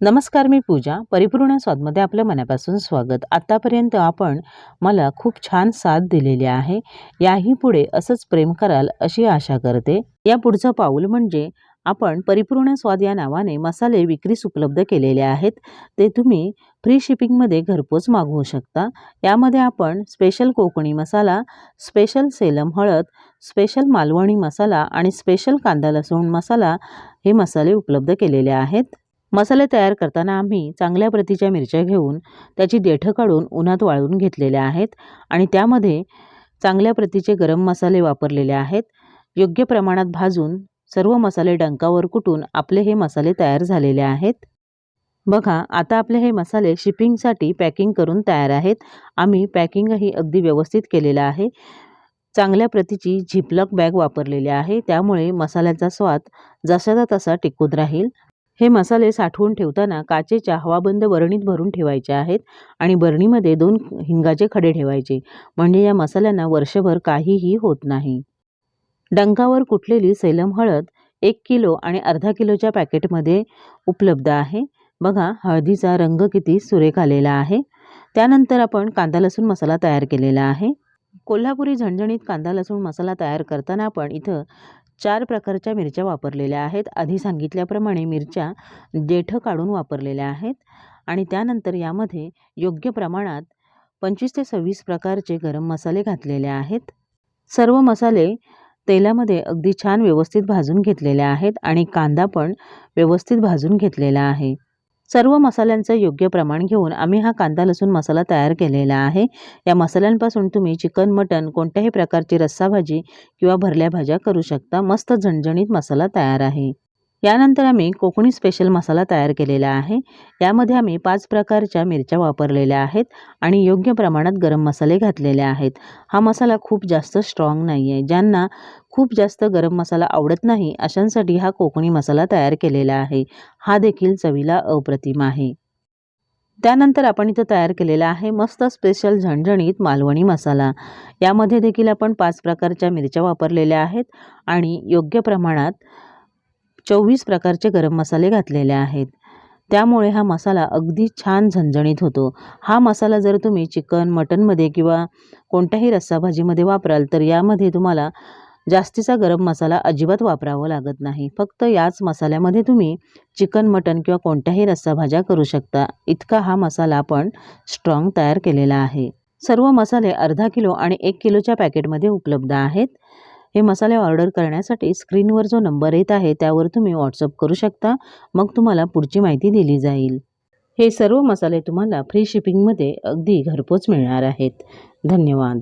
नमस्कार मी पूजा. परिपूर्ण स्वादमध्ये आपलं मनापासून स्वागत. आत्तापर्यंत आपण मला खूप छान साथ दिलेली आहे. याही पुढे असंच प्रेम कराल अशी आशा करते. या पुढचं पाऊल म्हणजे आपण परिपूर्ण स्वाद या नावाने मसाले विक्रीस उपलब्ध केलेले आहेत. ते तुम्ही फ्री शिपिंगमध्ये घरपोच मागवू शकता. यामध्ये आपण स्पेशल कोकणी मसाला स्पेशल सेलम हळद स्पेशल मालवणी मसाला आणि स्पेशल कांदा लसूण मसाला हे मसाले उपलब्ध केलेले आहेत. मसाले तयार करताना आम्ही चांगल्या प्रतीच्या मिरच्या घेऊन त्याची देठं काढून उन्हात वाळवून घेतलेल्या आहेत आणि त्यामध्ये चांगल्या प्रतीचे गरम मसाले वापरलेले आहेत. योग्य प्रमाणात भाजून सर्व मसाले डंकावर कुटून आपले हे मसाले तयार झालेले आहेत. बघा आता आपले हे मसाले शिपिंगसाठी पॅकिंग करून तयार आहेत. आम्ही पॅकिंगही अगदी व्यवस्थित केलेलं आहे. चांगल्या प्रतीची झिपलक बॅग वापरलेली आहे. त्यामुळे मसाल्याचा स्वाद जसाचा तसा टिकून राहील. हे मसाले साठवून ठेवताना काचेच्या हवाबंद बरणीत भरून ठेवायचे आहेत आणि बरणीमध्ये दोन हिंगाचे खडे ठेवायचे. म्हणजे या मसाल्यांना वर्षभर काहीही होत नाही. डंकावर कुटलेली सेलम हळद एक किलो आणि अर्धा किलोच्या पॅकेटमध्ये उपलब्ध आहे. बघा हळदीचा रंग किती सुरेख आलेला आहे. त्यानंतर आपण कांदा लसूण मसाला तयार केलेला आहे. कोल्हापुरी झणझणीत कांदा लसूण मसाला तयार करताना आपण इथं चार प्रकारच्या मिरच्या वापरलेल्या आहेत. आधी सांगितल्याप्रमाणे मिरच्या देठं काढून वापरलेल्या आहेत आणि त्यानंतर यामध्ये योग्य प्रमाणात पंचवीस ते सव्वीस प्रकारचे गरम मसाले घातलेले आहेत. सर्व मसाले तेलामध्ये अगदी छान व्यवस्थित भाजून घेतलेले आहेत आणि कांदा पण व्यवस्थित भाजून घेतलेला आहे. सर्व मसाल्यांचं योग्य प्रमाण घेऊन आम्ही हा कांदा लसूण मसाला तयार केलेला आहे. या मसाल्यांपासून तुम्ही चिकन मटन कोणत्याही प्रकारची रस्सा भाजी किंवा भरल्या भाज्या करू शकता. मस्त झणझणीत मसाला तयार आहे. यानंतर आम्ही कोकणी स्पेशल मसाला तयार केलेला आहे. यामध्ये आम्ही पाच प्रकारच्या मिरच्या वापरलेल्या आहेत आणि योग्य प्रमाणात गरम मसाले घातलेले आहेत. हा मसाला खूप जास्त स्ट्रॉंग नाही आहे ज्यांना खूप जास्त गरम मसाला आवडत नाही अशांसाठी हा कोकणी मसाला तयार केलेला आहे. हा देखील चवीला अप्रतिम आहे. त्यानंतर आपण इथं तयार केलेला आहे मस्त स्पेशल झणझणीत मालवणी मसाला. यामध्ये देखील आपण पाच प्रकारच्या मिरच्या वापरलेल्या आहेत आणि योग्य प्रमाणात चोवीस प्रकारचे गरम मसाले घातलेले आहेत. त्यामुळे हा मसाला अगदी छान झणझणीत होतो. हा मसाला जर तुम्ही चिकन मटनमध्ये किंवा कोणत्याही रस्साभाजीमध्ये वापराल तर यामध्ये तुम्हाला जास्तीचा गरम मसाला अजिबात वापरावा लागत नाही. फक्त याच मसाल्यामध्ये तुम्ही चिकन मटन किंवा कोणत्याही रस्साभाज्या करू शकता. इतका हा मसाला आपण स्ट्रॉंग तयार केलेला आहे. सर्व मसाले अर्धा किलो आणि एक किलोच्या पॅकेटमध्ये उपलब्ध आहेत. हे मसाले ऑर्डर करण्यासाठी स्क्रीनवर जो नंबर येत आहे त्यावर तुम्ही व्हॉट्सअप करू शकता. मग तुम्हाला पुढची माहिती दिली जाईल. हे सर्व मसाले तुम्हाला फ्री शिपिंगमध्ये अगदी घरपोच मिळणार आहेत. धन्यवाद.